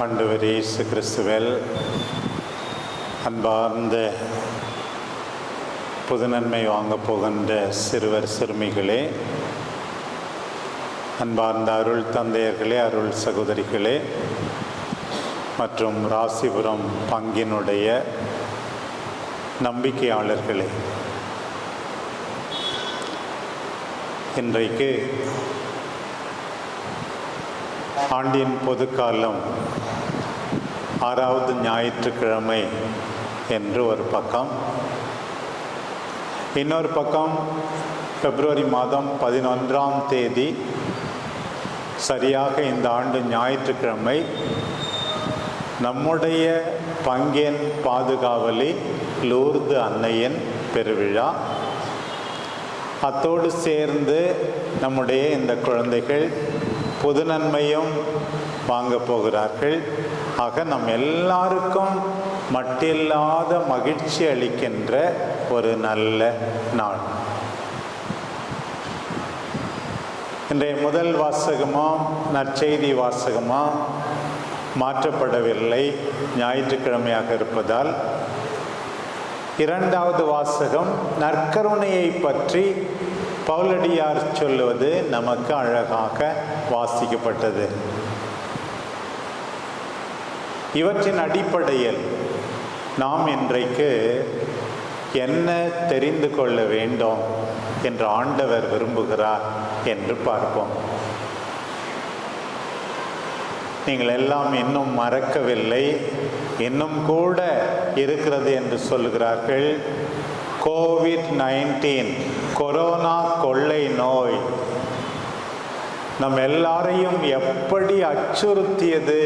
ஆண்டவர் இயேசு கிறிஸ்துவல் அன்பார்ந்த புது நன்மை வாங்கப் போகின்ற சிறுவர் சிறுமிகளே அன்பார்ந்த அருள் தந்தையர்களே அருள் சகோதரிகளே மற்றும் ராசிபுரம் பங்கினுடைய நம்பிக்கையாளர்களே இன்றைக்கு ஆண்டின் பொதுக்காலம் ஆறாவது ஞாயிற்றுக்கிழமை என்று ஒரு பக்கம். இன்னொரு பக்கம் பிப்ரவரி மாதம் பதினொன்றாம் தேதி சரியாக இந்த ஆண்டு ஞாயிற்றுக்கிழமை நம்முடைய பங்கின் பாதுகாவலி லூர்து அன்னையின் பெருவிழா. அத்தோடு சேர்ந்து நம்முடைய இந்த குழந்தைகள் பொது நன்மையும் வாங்க போகிறார்கள். ஆக நம் எல்லாருக்கும் மட்டில்லாத மகிழ்ச்சி அளிக்கின்ற ஒரு நல்ல நாள். இன்றைய முதல் வாசகமா நற்செய்தி வாசகமா மாற்றப்படவில்லை. ஞாயிற்றுக்கிழமையாக இருப்பதால் இரண்டாவது வாசகம் நற்கருணையை பற்றி பவுலடியார் சொல்லுவது நமக்கு அழகாக வாசிக்கப்பட்டது. இவற்றின் அடிப்படையில் நாம் இன்றைக்கு என்ன தெரிந்து கொள்ள வேண்டும் என்று ஆண்டவர் விரும்புகிறார் என்று பார்ப்போம். நீங்கள் எல்லாம் இன்னும் மறக்கவில்லை இன்னும் கூட இருக்கிறது என்று சொல்லுகிறார்கள். கோவிட் நைன்டீன் கொரோனா கொள்ளை நோய். நம் எல்லாரையும் எப்படி அச்சுறுத்தியது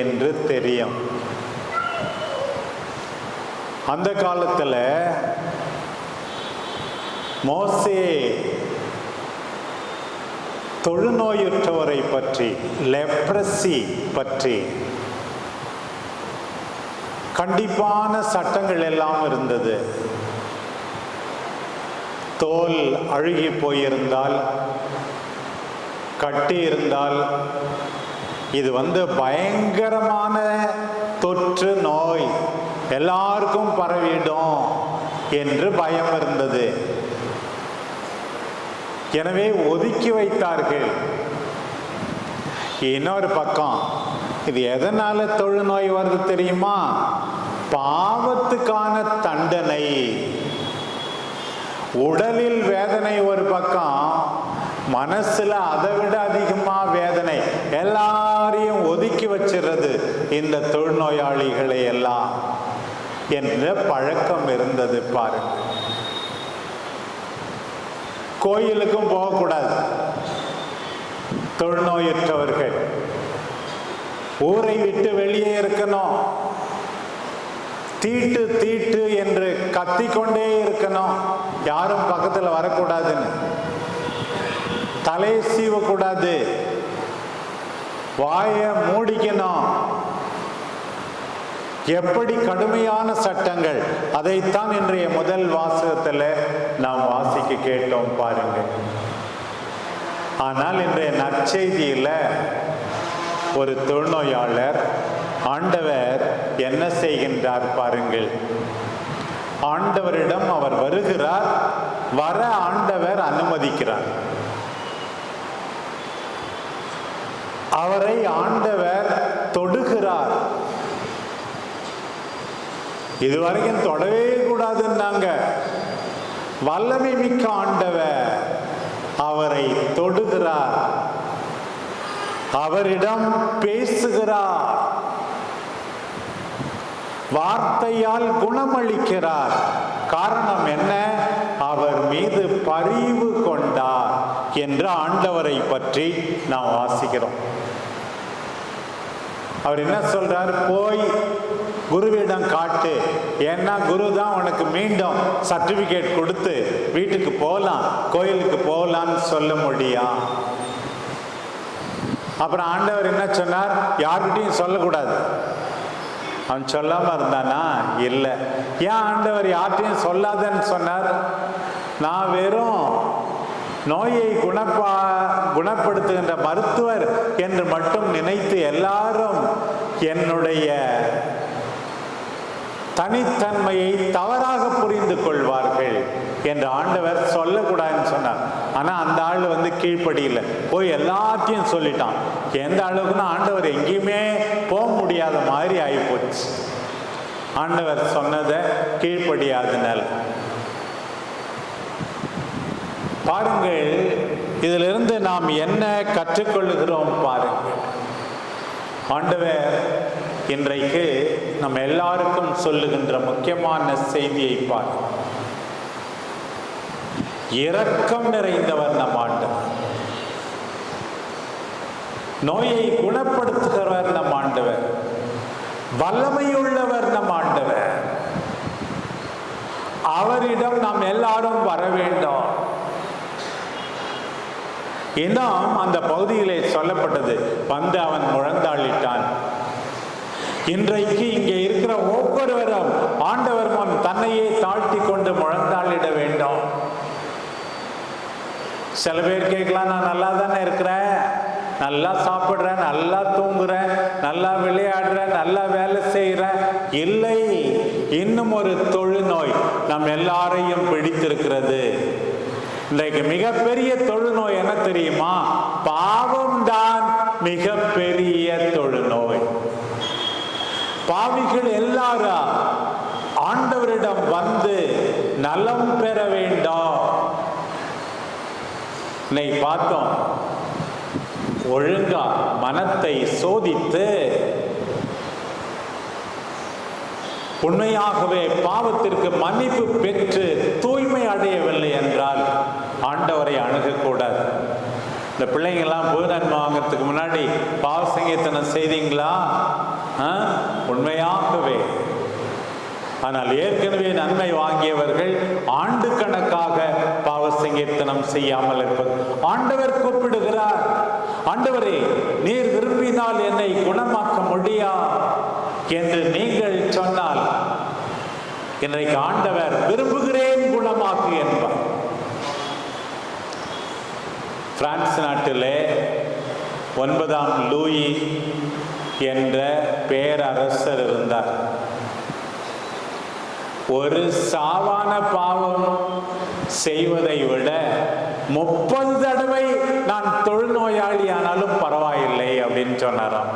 என்று தெரியும். அந்த காலத்தில் மோசே தொழுநோயுற்றவரை பற்றி லெப்ரஸி பற்றி கண்டிப்பான சட்டங்கள் எல்லாம் இருந்தது. தோல் அழுகி போயிருந்தால் கட்டி இருந்தால் இது வந்து பயங்கரமான தொற்று நோய். எல்லாருக்கும் பரவிடும் என்று பயம் இருந்தது. எனவே ஒதுக்கி வைத்தார்கள். இன்னொரு பக்கம் இது எதனால தொழுநோய் வருது தெரியுமா? பாவத்துக்கான தண்டனை. உடலில் வேதனை ஒரு பக்கம் மனசுல அதை விட அதிகமா வேதனை. எல்லாரையும் ஒதுக்கி வச்சிடுறது இந்த தொழுநோயாளிகளை எல்லாம். என்ற பழக்கம் இருந்தது பாருங்க. கோயிலுக்கும் போகக்கூடாது. தொழுநோயற்றவர்கள். ஊரை விட்டு வெளியே இருக்கணும். தீட்டு தீட்டு என்று கத்திக்கொண்டே இருக்கணும். யாரும் பக்கத்தில் வரக்கூடாதுன்னு. தலை சீவக்கூடாது. வாயை மூடிக்கணும். எப்படி கடுமையான சட்டங்கள்? அதைத்தான் இன்றைய முதல் வாசகத்தில் நாம் வாசிக்க கேட்டோம் பாருங்க. ஆனால் இன்றைய நற்செய்தியில் ஒரு தொழுநோயாளர் ஆண்டவர் என்ன செய்கின்றார் பாருங்கள். ஆண்டவரிடம் அவர் வருகிறார் வர ஆண்டவர் அனுமதிக்கிறார். அவரை ஆண்டவர் தொடுகிறார். இதுவரைக்கும் தொடவே கூடாதுன்னாங்க. வல்லமை மிக்க ஆண்டவர் அவரை தொடுகிறார். அவரிடம் பேசுகிறார். வார்த்தையால் குணமளிக்கிறார். காரணம் என்ன? அவர் மீது பரிவு கொண்டார் என்று ஆண்டவரை பற்றி நாம் வாசிக்கிறோம். அவர் என்ன சொல்றார்? போய் குருவிடம் காட்டு. ஏன்னா குரு தான் உனக்கு மீண்டும் சர்டிபிகேட் கொடுத்து வீட்டுக்கு போகலாம் கோயிலுக்கு போகலான்னு சொல்ல முடியும். அப்புறம் ஆண்டவர் என்ன சொன்னார்? யார்கிட்டையும் சொல்லக்கூடாது. அவன் சொல்லாம இருந்தானா? இல்லை. ஏன் ஆண்டவர் யார்ட்டையும் சொல்லாதன்னு சொன்னார்? நான் வெறும் நோயை குணப்பா குணப்படுத்துகின்ற மருத்துவர் என்று மட்டும் நினைத்து எல்லாரும் என்னுடைய தனித்தன்மையை தவறாக புரிந்து கொள்வார்கள். என்று ஆண்டவர் சொல்லக்கூடாதுன்னு சொன்னார். ஆனால் அந்த ஆள் வந்து கீழ்ப்படியில. போய் எல்லாத்தையும் சொல்லிட்டான். எந்த அளவுக்குன்னா ஆண்டவர் எங்கேயுமே போக முடியாத மாதிரி ஆகிப்போச்சு ஆண்டவர் சொன்னதை கீழ்ப்படியாதனால் பாருங்கள் இதிலிருந்து நாம் என்ன கற்றுக்கொள்ளுகிறோம் பாருங்கள். ஆண்டவர் இன்றைக்கு நம்ம எல்லாருக்கும் சொல்லுகின்ற முக்கியமான செய்தியை பாருங்கள். இரக்கம் நிறைந்தவர் நம் ஆண்டவர். நோயை குணப்படுத்துகிறவர் நம் ஆண்டவர். வல்லமையுள்ளவர் நம் ஆண்டவர். அவரிடம் நாம் எல்லாரும் வர வேண்டும். இன்னும் அந்த பகுதியிலே சொல்லப்பட்டது வந்து அவன் முழந்தாளிட்டான். இன்றைக்கு இங்கே இருக்கிற ஒவ்வொருவரும் ஆண்டவர் முன் தன்னையே தாழ்த்தி கொண்டு முழந்தாளிட வேண்டும் சில பேர் கேட்கலாம் நான் நல்லா தானே இருக்கிறேன்? நல்லா சாப்பிட்றேன் நல்லா தூங்குறேன் நல்லா விளையாடுறேன் நல்லா வேலை செய்கிறேன் இல்லை இன்னும் ஒரு தொழுநோய் நம் எல்லாரையும் பிடித்திருக்கிறது. இன்றைக்கு மிகப்பெரிய தொழுநோய் என்ன தெரியுமா? பாவம் தான் மிகப்பெரிய தொழுநோய். பாவிகள் எல்லாரும் ஆண்டவரிடம் வந்து நலம் பெற வேண்டாம். இன்னைக்கு பார்த்தோம். ஒழுங்கா மனத்தை சோதித்து உண்மையாகவே பாவத்திற்கு மன்னிப்பு பெற்று தூய்மை அடையவில்லை என்றால் ஆண்டவரை அணுகக்கூடாது. இந்த பிள்ளைங்கெல்லாம் பூநன்மை வாங்கிறதுக்கு முன்னாடி பாவசங்கீர்த்தனம் செய்தீங்களா? ஆ? உண்மையாகவே. ஆனால் ஏற்கனவே நன்மை வாங்கியவர்கள் ஆண்டு கணக்காக பாவ சங்கீர்த்தனம் செய்யாமல் இருப்பது. ஆண்டவர் கூப்பிடுகிறார் ஆண்டவரே நீர் விரும்பினால் என்னை குணமாக்க முடியா? என்று நீங்கள் சொன்னால் இன்றைக்கு ஆண்டவர் விரும்புகிறேன் குணமாக்கு என்பார். பிரான்ஸ் நாட்டிலே ஒன்பதாம் லூயி என்ற பேரரசர் இருந்தார். ஒரு சாவான பாவம் செய்வதை விட முப்பது தடவை நான் தொழுநோயாளி ஆனாலும் பரவாயில்லை அப்படின்னு சொன்னாராம்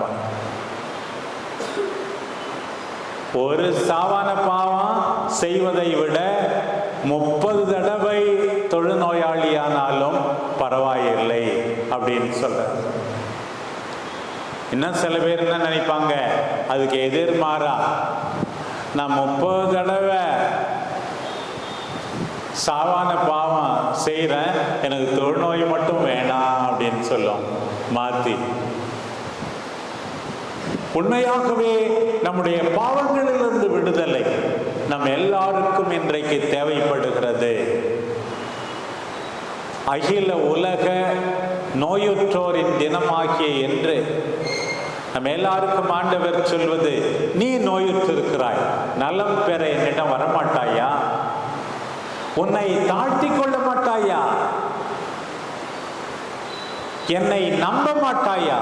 ஒரு சாவான பாவம் செய்வதை விட முப்பது தடவை தொழுநோயாளியானாலும் பரவாயில்லை அப்படின்னு சொல்றார். இன்னும் சில பேர் என்ன நினைப்பாங்க? அதுக்கு எதிர்மாறா. நான் முப்பது தடவை சாவான பாவம் செய்கிறேன் எனக்கு தொழுநோய் மட்டும் வேணாம் அப்படின்னு சொல்லும். மாற்றி உண்மையாகவே நம்முடைய பாவங்களிலிருந்து விடுதலை நம் எல்லாருக்கும் இன்றைக்கு தேவைப்படுகிறது. அகில உலக நோயுற்றோரின் தினமாகிய என்று நம்ம எல்லாருக்கும் ஆண்டவர் சொல்வது நீ நோயுற்றிருக்கிறாய். நலம் பெற என்னிடம் வரமாட்டாயா? உன்னை தாழ்த்தி கொள்ள மாட்டாயா? என்னை நம்ப மாட்டாயா?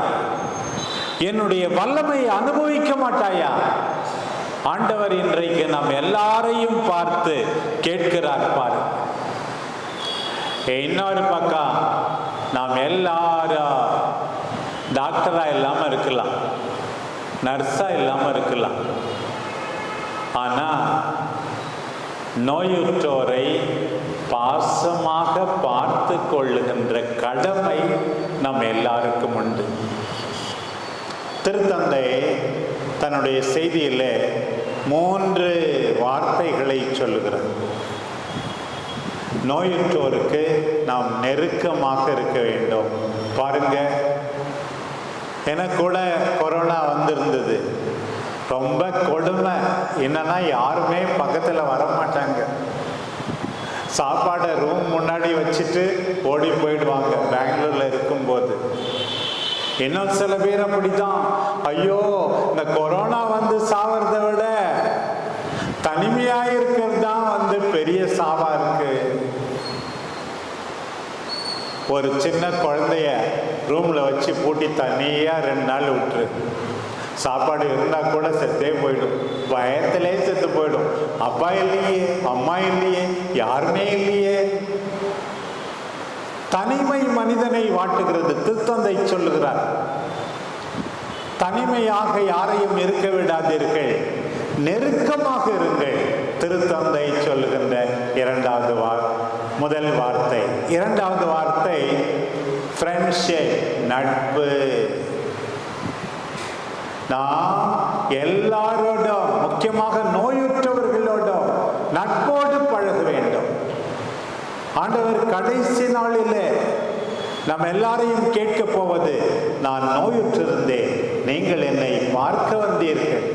என்னுடைய வல்லமையை அனுபவிக்க மாட்டாயா? ஆண்டவர் இன்றைக்கு நாம் எல்லாரையும் பார்த்து கேட்கிறார் பாரு. இன்னொரு பக்கம் நாம் எல்லாரும் டாக்டராக இல்லாமல் இருக்கலாம். நர்ஸாக இல்லாமல் இருக்கலாம். ஆனால் நோயுற்றோரை பாசமாக பார்த்து கொள்ளுகின்ற கடமை நம் எல்லாருக்கும் உண்டு. திருத்தந்தை தன்னுடைய செய்தியில் மூன்று வார்த்தைகளை சொல்லுகிறார். நோயுற்றோருக்கு நாம் நெருக்கமாக இருக்க வேண்டும். பாருங்கள் எனக்கு கூட கொரோனா வந்திருந்தது. ரொம்ப கொடுமை. என்னன்னா யாருமே பக்கத்தில் வர மாட்டாங்க சாப்பாடை ரூம் முன்னாடி வச்சுட்டு ஓடி போயிடுவாங்க பெங்களூர்ல இருக்கும்போது. இன்னும் சில பேர் அப்படிதான் ஐயோ இந்த கொரோனா வந்து சாவறதை விட தனிமையாக இருக்கிறது தான் வந்து பெரிய சாவா இருக்கு. ஒரு சின்ன குழந்தைய ரூம்ல வச்சு பூட்டி தனியா ரெண்டு நாள் விட்டுரு. சாப்பாடு இருந்தால் கூட செத்தே போயிடும். பயத்திலே செத்து போயிடும்? அப்பா இல்லையே அம்மா இல்லையே யாருமே இல்லையே. தனிமை மனிதனை வாட்டுகிறது திருத்தந்தை சொல்லுகிறார். தனிமையாக யாரையும் இருக்க விடாதீர்கள். நெருக்கமாக இருங்கள் திருத்தந்தை சொல்லுகின்ற இரண்டாவது வார் முதல் வார்த்தை. இரண்டாவது வார்த்தை ஃப்ரெண்ட்ஷிப் நட்பு. நாம் எல்லாரோடும் முக்கியமாக நோயுற்றவர்களோடும் நட்போடு பழக வேண்டும். ஆண்டவர் கடைசி நாளிலே நம் எல்லாரையும் கேட்க போவது நான் நோயுற்றிருந்தேன். நீங்கள் என்னை பார்க்க வந்தீர்கள்.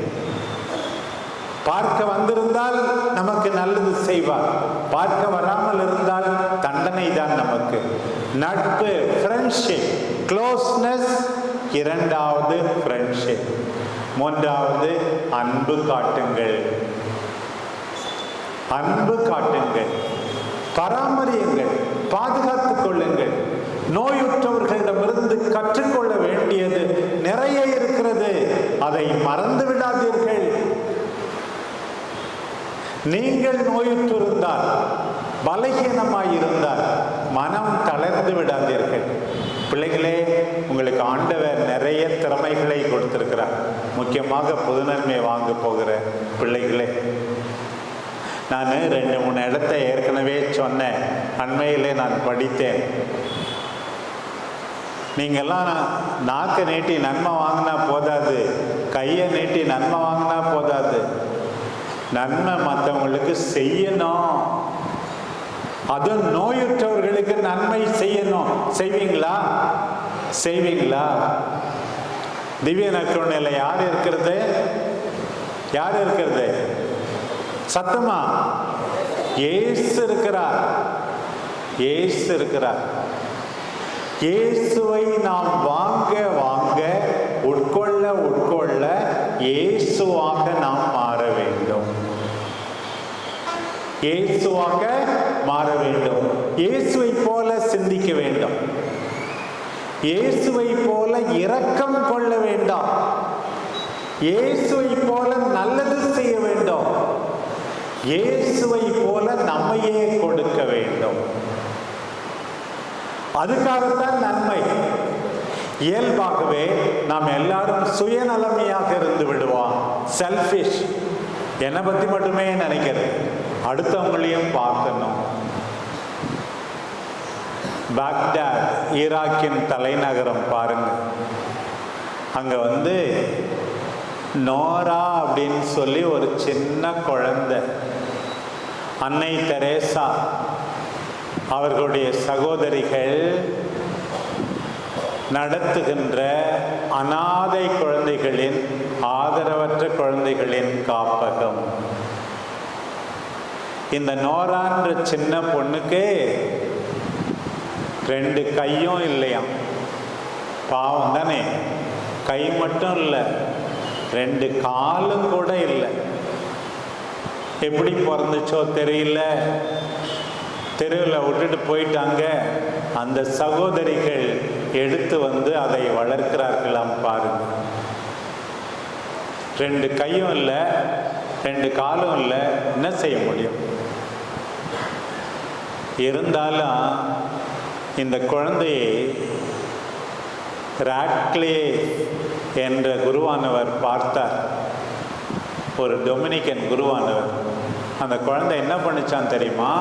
பார்க்க வந்திருந்தால் நமக்கு நல்லது செய்வார். பார்க்க வராமல் இருந்தால் தண்டனை தான் நமக்கு. நட்பு ஃப்ரெண்ட்ஷிப் க்ளோஸ்னஸ் இரண்டாவது ஃப்ரெண்ட்ஷிப் மூன்றாவது அன்பு காட்டுங்கள். அன்பு காட்டுங்கள். பராமரியுங்கள். பாதுகாத்துக் கொள்ளுங்கள். நோயுற்றவர்களிடமிருந்து கற்றுக்கொள்ள வேண்டியது நிறைய இருக்கிறது. அதை மறந்து விடாதீர்கள். நீங்கள் நோயுற்றிருந்தால் பலகீனமாயிருந்தால் மனம் தளர்ந்து விடாதீர்கள். பிள்ளைகளே உங்களுக்கு ஆண்டவர் நிறைய திறமைகளை கொடுத்திருக்கிறார். முக்கியமாக பொதுநன்மை வாங்க போகிற பிள்ளைகளே. நான் ரெண்டு மூணு இடத்த ஏற்கனவே சொன்னேன். அண்மையிலே நான் படித்தேன். நீங்கள்லாம் நாக்கை நீட்டி நன்மை வாங்கினா போதாது. கையை நீட்டி நன்மை வாங்கினா போதாது. நன்மை மற்றவங்களுக்கு செய்யணும். அதுவும் நோயுற்றவர்களுக்கு நன்மை செய்யணும். செய்வீங்களா? செய்வீங்களா? திவ்ய நற்கருணையில் யார் இருக்கிறது? யார் இருக்கிறது? சத்தமா? ஏசு இருக்கிறார். ஏசு இருக்கிறார். இயேசுவை நாம் வாங்க வாங்க உட்கொள்ள உட்கொள்ள இயேசுவாக நாம் மாற வேண்டும். இயேசுவாக மாற வேண்டும் இயேசுவை போல சிந்திக்க வேண்டும். இயேசுவை போல இரக்கம் கொள்ள வேண்டாம். இயேசுவை போல நல்லது செய்ய வேண்டும். இயேசுவை போல நம்மையே கொடுக்க வேண்டும். அதுக்காகத்தான் நன்மை. இயல்பாகவே நாம் எல்லாரும் சுயநலமையாக இருந்து விடுவோம். செல்ஃபிஷ் என்னை பற்றி மட்டுமே நினைக்கிறது. அடுத்தவங்களையும் பார்க்கணும். பாக்தாத் ஈராக்கின் தலைநகரம் பாருங்கள் அங்கே வந்து நோரா அப்படின்னு சொல்லி ஒரு சின்ன குழந்த அன்னை தெரேசா. அவர்களுடைய சகோதரிகள் நடத்துகின்ற அனாதை குழந்தைகளின் ஆதரவற்ற குழந்தைகளின் காப்பகம். இந்த நோரான்ற சின்ன பொண்ணுக்கு ரெண்டு கையும் இல்லையாம். பாவம் தானே கை மட்டும் இல்லை. ரெண்டு காலும் கூட இல்லை. எப்படி பிறந்துச்சோ தெரியல. தெருவில் விட்டுட்டு போயிட்டாங்க. அந்த சகோதரிகள் எடுத்து வந்து அதை வளர்க்கிறார்களாம் பாருங்க. ரெண்டு கையும் இல்லை ரெண்டு காலும் இல்லை. என்ன செய்ய முடியும்? இருந்தாலும் இந்த குழந்தையை ராட்க்ளே என்ற குருவானவர் பார்த்தார். ஒரு டொமினிக்கன் குருவானவர். அந்த குழந்தை என்ன பண்ணிச்சான் தெரியுமா?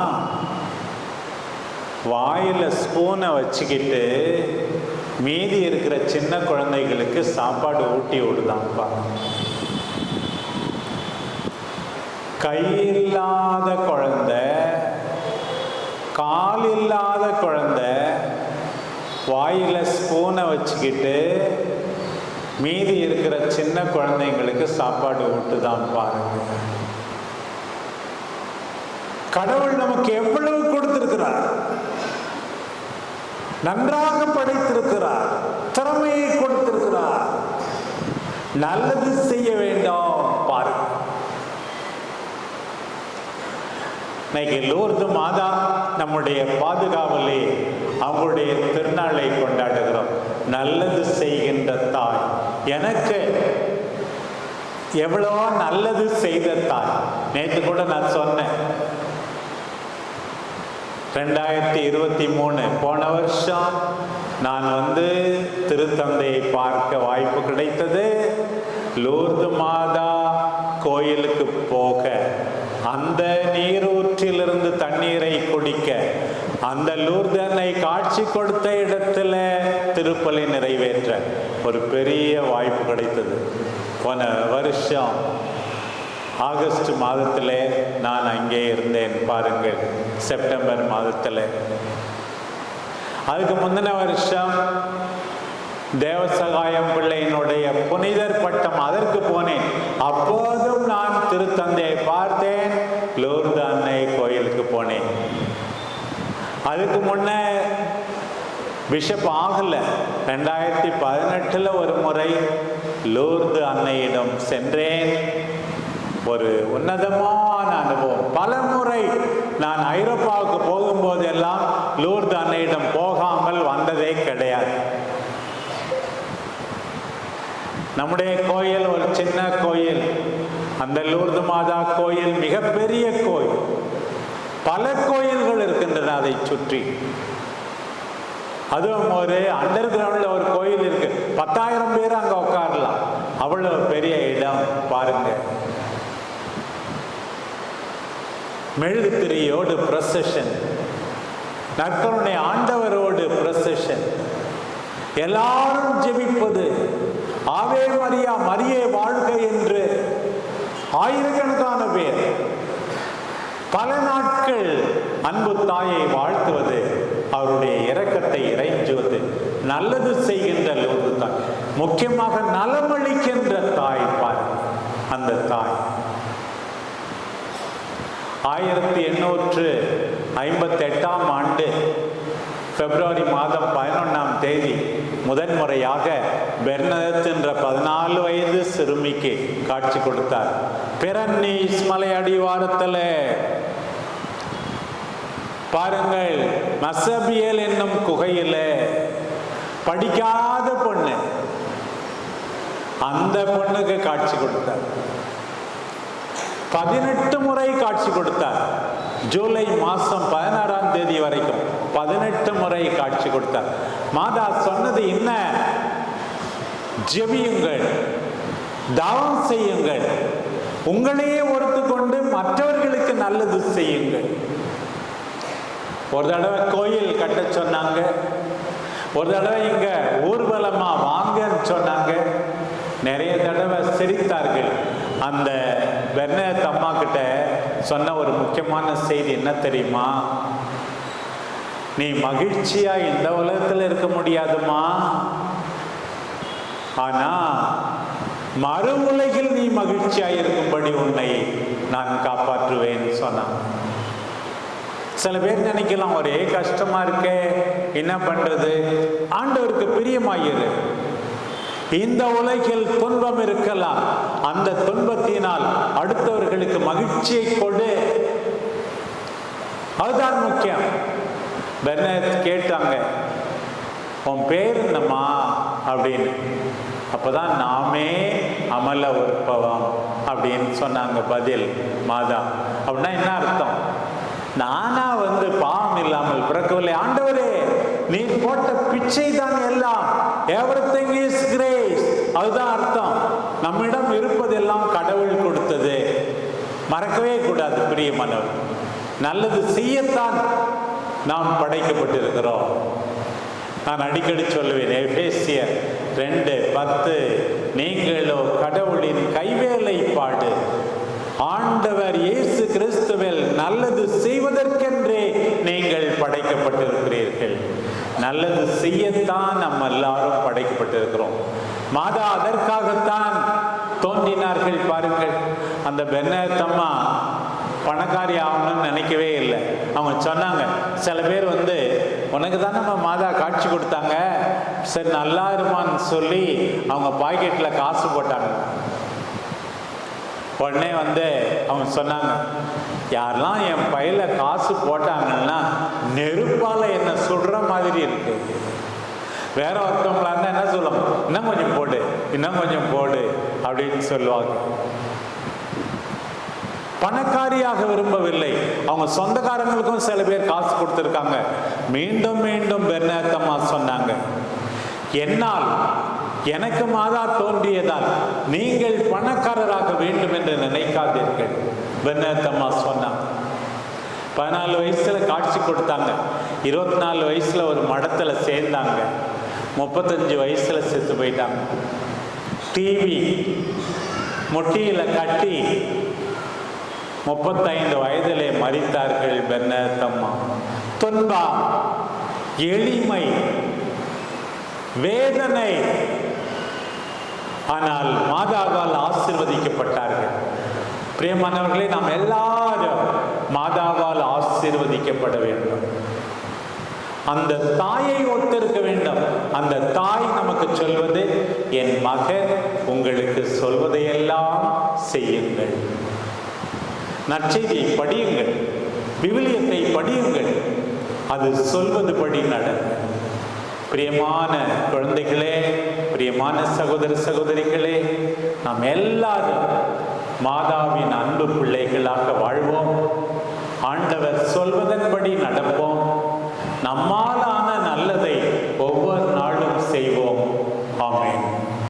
வாயில் ஸ்பூனை வச்சுக்கிட்டு மீதி இருக்கிற சின்ன குழந்தைகளுக்கு சாப்பாடு ஊட்டி விடுதான்ப்பா கையில்லாத குழந்தை கால் இல்லாத குழந்தை வாயில் ஸ்பூனை வச்சுக்கிட்டு மீதி இருக்கிற சின்ன குழந்தைங்களுக்கு சாப்பாடு ஊட்டுதான் பாருங்க. கடவுள் நமக்கு எவ்வளவு கொடுத்திருக்கிறார்? நன்றாக படைத்திருக்கிறார் திறமையை கொடுத்திருக்கிறார். நல்லது செய்ய வேண்டாம் பாருங்க. இன்னைக்கு லூர்து மாதா நம்முடைய பாதுகாவலே அவங்களுடைய திருநாளை கொண்டாடுகிறோம். நல்லது செய்கின்ற தாய். எனக்கு எவ்வளோ நல்லது செய்த தாய். நேற்று கூட நான் சொன்னேன். ரெண்டாயிரத்தி இருபத்தி மூணு போன வருஷம் நான் வந்து திருத்தந்தையை பார்க்க வாய்ப்பு கிடைத்தது. லூர்து மாதா கோயிலுக்கு போக. அந்த நீரூற்றிலிருந்து தண்ணீரை குடிக்க அந்த லூர்தனை காட்சி கொடுத்த இடத்துல திருப்பலி நிறைவேற்ற ஒரு பெரிய வாய்ப்பு கிடைத்தது. போன வருஷம் ஆகஸ்ட் மாதத்தில் நான் அங்கே இருந்தேன் பாருங்கள் செப்டம்பர் மாதத்தில். அதுக்கு முந்தின வருஷம் தேவசகாயம் பிள்ளையினுடைய புனிதர் பட்டம் அதற்கு போனேன். அப்போதும் நான் திருத்தந்தையை பார்த்தேன். லூர்து அன்னை கோயிலுக்கு போனேன். அதுக்கு முன்ன பிஷப் ஆகலை. ரெண்டாயிரத்தி பதினெட்டில் ஒரு முறை லூர்து அன்னையிடம் சென்றேன். ஒரு உன்னதமான அனுபவம். பல முறை நான் ஐரோப்பாவுக்கு போகும்போதெல்லாம் லூர்து அன்னையிடம் போகாமல் வந்ததே கிடையாது. நம்முடைய கோயில் ஒரு சின்ன கோயில். அந்த லூர்து மாதா கோயில் மிகப்பெரிய கோயில். பல கோயில்கள் இருக்கின்றன அதை சுற்றி. அதுவும் ஒரு அண்டர் கிரவுண்ட்ல ஒரு கோயில் இருக்கு. பத்தாயிரம் பேர் அங்க உட்காரலாம் அவ்வளவு பெரிய இடம் பாருங்க. மெழுகுத்திரியோடு பிரசஷன் நற்கருணை ஆண்டவரோடு பிரசஷன் எல்லாரும் ஜெபிப்பது. ஆவே மரியா மரியே வாழ்க என்று ஆயிரக்கணக்கான பேர் பல நாட்கள் அன்பு தாயை வாழ்த்துவது அவருடைய இரக்கத்தை இறைஞ்சுவது நல்லது செய்கின்ற லோது தாய் முக்கியமாக நலமளிக்கின்ற தாய் பார் அந்த தாய். ஆயிரத்தி எண்ணூற்று ஐம்பத்தி எட்டாம் ஆண்டு பிப்ரவரி மாதம் பதினொன்றாம் தேதி முதன்முறையாக பெர்னதத் என்ற பதினாலு வயது சிறுமிக்கு காட்சி கொடுத்தார். பிரன்னீஸ் மலை அடிவாரத்தில். பாருங்கள் மசபியல் என்னும் குகையில படிக்காத பொண்ணு. அந்த பொண்ணுக்கு காட்சி கொடுத்தார். பதினெட்டு முறை காட்சி கொடுத்தார். ஜூலை மாசம் பதினாறாம் தேதி வரைக்கும் பதினெட்டு முறை காட்சி கொடுத்தார். மாதா சொன்னது என்ன? ஜெபியுங்கள் தவம் செய்யுங்கள். உங்களையே ஒருத்து கொண்டு மற்றவர்களுக்கு நல்லது செய்யுங்கள். ஒரு தடவை கோயில் கட்ட சொன்னாங்க. ஒரு தடவை இங்க ஊர்வலமா வாங்கன்னு சொன்னாங்க. நிறைய தடவை சிரித்தார்கள். அந்த பெர்னத் அம்மா கிட்ட சொன்ன ஒரு முக்கியமான செய்தி என்ன தெரியுமா? நீ மகிழ்ச்சியா இந்த உலகத்துல இருக்க முடியாதுமா? ஆனா மறு உலகில் நீ மகிழ்ச்சியாயிருக்கும்படி உன்னை நான் காப்பாற்றுவேன் சொன்னான். சில பேர் நினைக்கலாம் ஒரே கஷ்டமா இருக்கே என்ன பண்றது? ஆண்டவருக்கு பிரியமாயிரு. இந்த உலகில் துன்பம் இருக்கலாம். அந்த துன்பத்தினால் அடுத்தவர்களுக்கு மகிழ்ச்சியை கொடு. அதுதான் முக்கியம். பெர்னத் கேட்டாங்க உன் பேர் என்னம்மா? அப்படின்னு. அப்பதான் நாமே அமல உற்பவம் அப்படின்னு சொன்னாங்க பதில் மாதா. அப்படின்னா என்ன அர்த்தம்? நானா வந்து பாவம் இல்லாமல் பிறக்கவில்லை. ஆண்டவரே நீ போட்ட பிச்சை தான் எல்லாம். எவ்ரிதிங் இஸ் கிரேஸ் அதுதான் அர்த்தம். நம்மிடம் இருப்பதெல்லாம் கடவுள் கொடுத்தது. மறக்கவே கூடாது பிரியமானவர் நல்லது செய்யத்தான் நாம் படைக்கப்பட்டிருக்கிறோம். நான் அடிக்கடி சொல்லுவேன் எஃபேசியர் ரெண்டு பத்து. நீங்களோ கடவுளின் கைவேலைப்பாடு. ஆண்டவர் இயேசு கிறிஸ்துவில் நல்லது செய்வதற்கென்றே நீங்கள் படைக்கப்பட்டிருக்கிறீர்கள். நல்லது செய்யத்தான் நம்ம எல்லாரும் படைக்கப்பட்டிருக்கிறோம். மாதா அதற்காகத்தான் தோன்றினார்கள் பாருங்கள். அந்த பெண்ணத்தம்மா பணக்காரி ஆகணும்னு நினைக்கவே இல்லை. அவங்க சொன்னாங்க சில பேர் வந்து உனக்கு தான் நம்ம மாதா காட்சி கொடுத்தாங்க. சரி நல்லா இருமான்னு சொல்லி அவங்க பாக்கெட்டில் காசு போட்டாங்க. உடனே வந்து அவங்க சொன்னாங்க யாரெல்லாம் என் பையில காசு போட்டாங்கன்னா நெருப்பால என்ன சுடுற மாதிரி இருக்கு. வேற ஒருத்தவங்களா இருந்தா என்ன சொல்லும் இன்னும் கொஞ்சம் போடு இன்னும் கொஞ்சம் போடு அப்படின்னு சொல்லுவாங்க. பணக்காரியாக விரும்பவில்லை. அவங்க சொந்தக்காரங்களுக்கும் சில பேர் காசு கொடுத்துருக்காங்க. மீண்டும் மீண்டும் பெர்னாத்தம்மா சொன்னாங்க. என்னால் எனக்கு மாதா தோன்றியதால் நீங்கள் பணக்காரராக வேண்டும் என்று நினைக்காதீர்கள் பெர்னாத்தம்மா சொன்னாங்க பதினாலு வயசுல காட்சி கொடுத்தாங்க. இருபத்தி நாலு வயசுல ஒரு மடத்துல சேர்ந்தாங்க. முப்பத்தஞ்சு வயசுல செத்து போயிட்டாங்க. டிவி முட்டியில கட்டி முப்பத்தைந்து வயதிலே மறித்தார்கள் பென்னத்தம்மா துன்பா எளிமை வேதனை. ஆனால் மாதாவால் ஆசிர்வதிக்கப்பட்டார்கள். பிரியமானவர்களே நாம் எல்லாரும் மாதாவால் ஆசீர்வதிக்கப்பட வேண்டும். அந்த தாயை ஒத்திருக்க வேண்டும். அந்த தாய் நமக்கு சொல்வது என் மகன் உங்களுக்கு சொல்வதையெல்லாம் செய்யுங்கள். நற்செய்தியை படியுங்கள். விவிலியத்தை படியுங்கள். அது சொல்வது படி நடக்கும் பிரியமான குழந்தைகளே பிரியமான சகோதர சகோதரிகளே நாம் எல்லாரும் மாதாவின் அன்பு பிள்ளைகளாக வாழ்வோம். ஆண்டவர் சொல்வதன்படி நடப்போம். நம்மால்